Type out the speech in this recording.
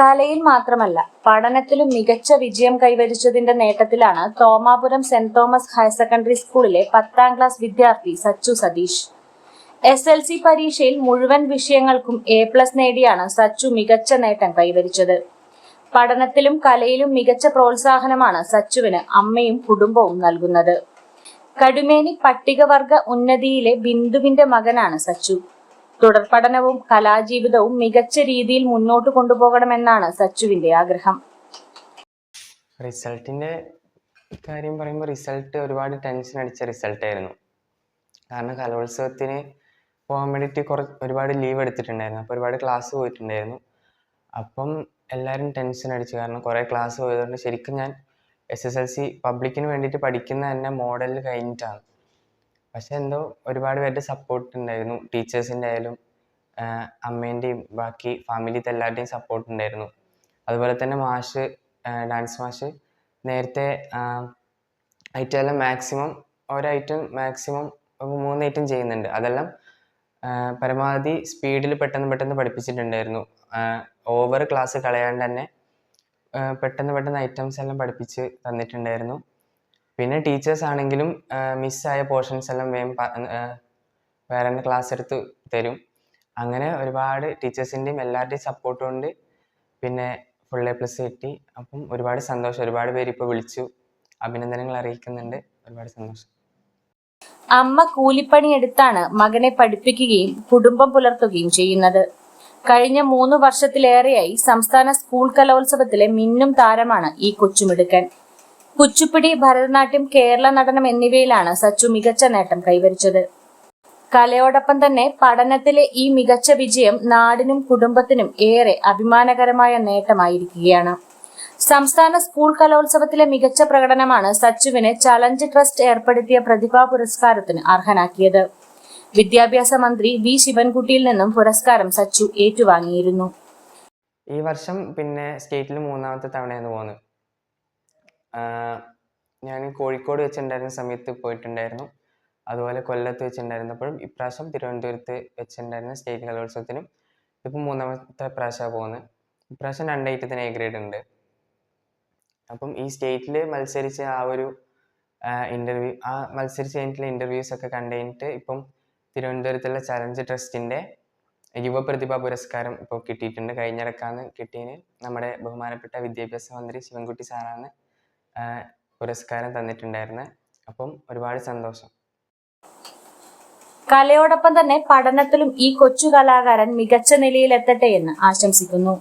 കലയിൽ മാത്രമല്ല പഠനത്തിലും മികച്ച വിജയം കൈവരിച്ചതിന്റെ നേട്ടത്തിലാണ് Thomapuram saint Thomas higher secondary സ്കൂളിലെ പത്താം ക്ലാസ് വിദ്യാർത്ഥി Sachu Satheesh. S L C പരീക്ഷയിൽ മുഴുവൻ വിഷയങ്ങൾക്കും എ പ്ലസ് നേടിയാണ് സച്ചു മികച്ച നേട്ടം കൈവരിച്ചത്. പഠനത്തിലും കലയിലും മികച്ച പ്രോത്സാഹനമാണ് സച്ചുവിന് അമ്മയും കുടുംബവും നൽകുന്നത്. കടുമേനി പട്ടികവർഗ ഉന്നതിയിലെ ബിന്ദുവിന്റെ മകനാണ് സച്ചു. തുടർ പഠനവും കലാജീവിതവും മികച്ച രീതിയിൽ മുന്നോട്ട് കൊണ്ടുപോകണമെന്നാണ് സച്ചുവിന്റെ ആഗ്രഹം. റിസൾട്ടിന്റെ കാര്യം പറയുമ്പോൾ റിസൾട്ട് ഒരുപാട് ടെൻഷൻ അടിച്ച റിസൾട്ട് ആയിരുന്നു. കാരണം കലോത്സവത്തിന് പോകാൻ വേണ്ടിയിട്ട് കുറച്ച് ഒരുപാട് ലീവ് എടുത്തിട്ടുണ്ടായിരുന്നു. അപ്പോൾ ഒരുപാട് ക്ലാസ് പോയിട്ടുണ്ടായിരുന്നു. അപ്പം എല്ലാവരും ടെൻഷൻ അടിച്ചു. കാരണം കുറേ ക്ലാസ് പോയതുകൊണ്ട് ശരിക്കും ഞാൻ എസ് എസ് എൽ സി പബ്ലിക്കിന് വേണ്ടിയിട്ട് പഠിക്കുന്ന തന്നെ മോഡലിൽ കഴിഞ്ഞിട്ടാണ്. പക്ഷെ എന്തോ ഒരുപാട് പേരുടെ സപ്പോർട്ട് ഉണ്ടായിരുന്നു. ടീച്ചേഴ്സിന്റെ ആയാലും അമ്മേന്റെയും ബാക്കി ഫാമിലിത്തെ എല്ലാവരുടെയും സപ്പോർട്ട് ഉണ്ടായിരുന്നു. അതുപോലെ തന്നെ മാഷ് ഡാൻസ് മാഷ് നേരത്തെ ഐറ്റമെല്ലാം മാക്സിമം ഒരൈറ്റം മാക്സിമം മൂന്ന് ഐറ്റം ചെയ്യുന്നുണ്ട്. അതെല്ലാം പരമാവധി സ്പീഡിൽ പെട്ടെന്ന് പെട്ടെന്ന് പഠിപ്പിച്ചിട്ടുണ്ടായിരുന്നു. ഓവർ ക്ലാസ് കളയാണ്ട് തന്നെ പെട്ടെന്ന് പെട്ടെന്ന് ഐറ്റംസ് എല്ലാം പഠിപ്പിച്ച് തന്നിട്ടുണ്ടായിരുന്നു. പിന്നെ ടീച്ചേഴ്സ് ആണെങ്കിലും മിസ്സായ പോർഷൻസ് എല്ലാം വേഗം വേറെ തന്നെ ക്ലാസ് എടുത്ത് തരും. അങ്ങനെ ഒരുപാട് ടീച്ചേഴ്സിന്റെയും എല്ലാവരുടെയും സപ്പോർട്ട് കൊണ്ട് പിന്നെ ഫുൾ എ പ്ലസ് കിട്ടി. അപ്പം ഒരുപാട് സന്തോഷം. ഒരുപാട് പേര് ഇപ്പോൾ വിളിച്ചു. അഭിനന്ദനങ്ങൾ അറിയിക്കുന്നുണ്ട്. ഒരുപാട് സന്തോഷം. അമ്മ കൂലിപ്പണി കൂലിപ്പണിയെടുത്താണ് മകനെ പഠിപ്പിക്കുകയും കുടുംബം പുലർത്തുകയും ചെയ്യുന്നത്. കഴിഞ്ഞ മൂന്ന് വർഷത്തിലേറെയായി സംസ്ഥാന സ്കൂൾ കലോത്സവത്തിലെ മിന്നും താരമാണ് ഈ കൊച്ചുമിടുക്കൻ. കുച്ചുപ്പിടി ഭരതനാട്യം കേരള നടനം എന്നിവയിലാണ് സച്ചു മികച്ച നേട്ടം കൈവരിച്ചത്. കലയോടൊപ്പം തന്നെ പഠനത്തിലെ ഈ മികച്ച വിജയം നാടിനും കുടുംബത്തിനും ഏറെ അഭിമാനകരമായ നേട്ടമായിരിക്കുകയാണ്. സംസ്ഥാന സ്കൂൾ കലോത്സവത്തിലെ മികച്ച പ്രകടനമാണ് സച്ചുവിനെ ചലഞ്ച് ട്രസ്റ്റ് ഏർപ്പെടുത്തിയ പ്രതിഭാ പുരസ്കാരത്തിന് അർഹനാക്കിയത്. വിദ്യാഭ്യാസ മന്ത്രി വി ശിവൻകുട്ടിയിൽ നിന്നും പുരസ്കാരം സച്ചു ഏറ്റുവാങ്ങിയിരുന്നു. ഈ വർഷം പിന്നെ സ്റ്റേറ്റിൽ മൂന്നാമത്തെ തവണയാണ് പോകുന്നത് ഞാൻ കോഴിക്കോട് വെച്ചിട്ടുണ്ടായിരുന്ന സമയത്ത് പോയിട്ടുണ്ടായിരുന്നു. അതുപോലെ കൊല്ലത്ത് വെച്ചിട്ടുണ്ടായിരുന്നപ്പോഴും ഇപ്രാവശ്യം തിരുവനന്തപുരത്ത് വെച്ചിട്ടുണ്ടായിരുന്ന സ്റ്റേറ്റ് കലോത്സവത്തിനും ഇപ്പം മൂന്നാമത്തെ പ്രാവശ്യമാണ് പോകുന്നത് ഇപ്രാവശ്യം രണ്ട് ഐറ്റത്തിന് എ ഗ്രേഡ് ഉണ്ട് അപ്പം ഈ സ്റ്റേറ്റിൽ മത്സരിച്ച ആ ഒരു ഇന്റർവ്യൂ ആ മത്സരിച്ച് കഴിഞ്ഞിട്ടുള്ള ഇന്റർവ്യൂസ് ഒക്കെ കണ്ടു കഴിഞ്ഞിട്ട് ഇപ്പം തിരുവനന്തപുരത്തുള്ള ചലഞ്ച് ട്രസ്റ്റിന്റെ യുവപ്രതിഭ പുരസ്കാരം ഇപ്പോൾ കിട്ടിയിട്ടുണ്ട്. കഴിഞ്ഞിടക്കാന്ന് കിട്ടിയതിന് നമ്മുടെ ബഹുമാനപ്പെട്ട വിദ്യാഭ്യാസ മന്ത്രി ശിവൻകുട്ടി സാറാണ് പുരസ്കാരം തന്നിട്ടുണ്ടായിരുന്നത് അപ്പം ഒരുപാട് സന്തോഷം. കലയോടൊപ്പം തന്നെ പഠനത്തിലും ഈ കൊച്ചു കലാകാരൻ മികച്ച നിലയിലെത്തട്ടെ എന്ന് ആശംസിക്കുന്നു.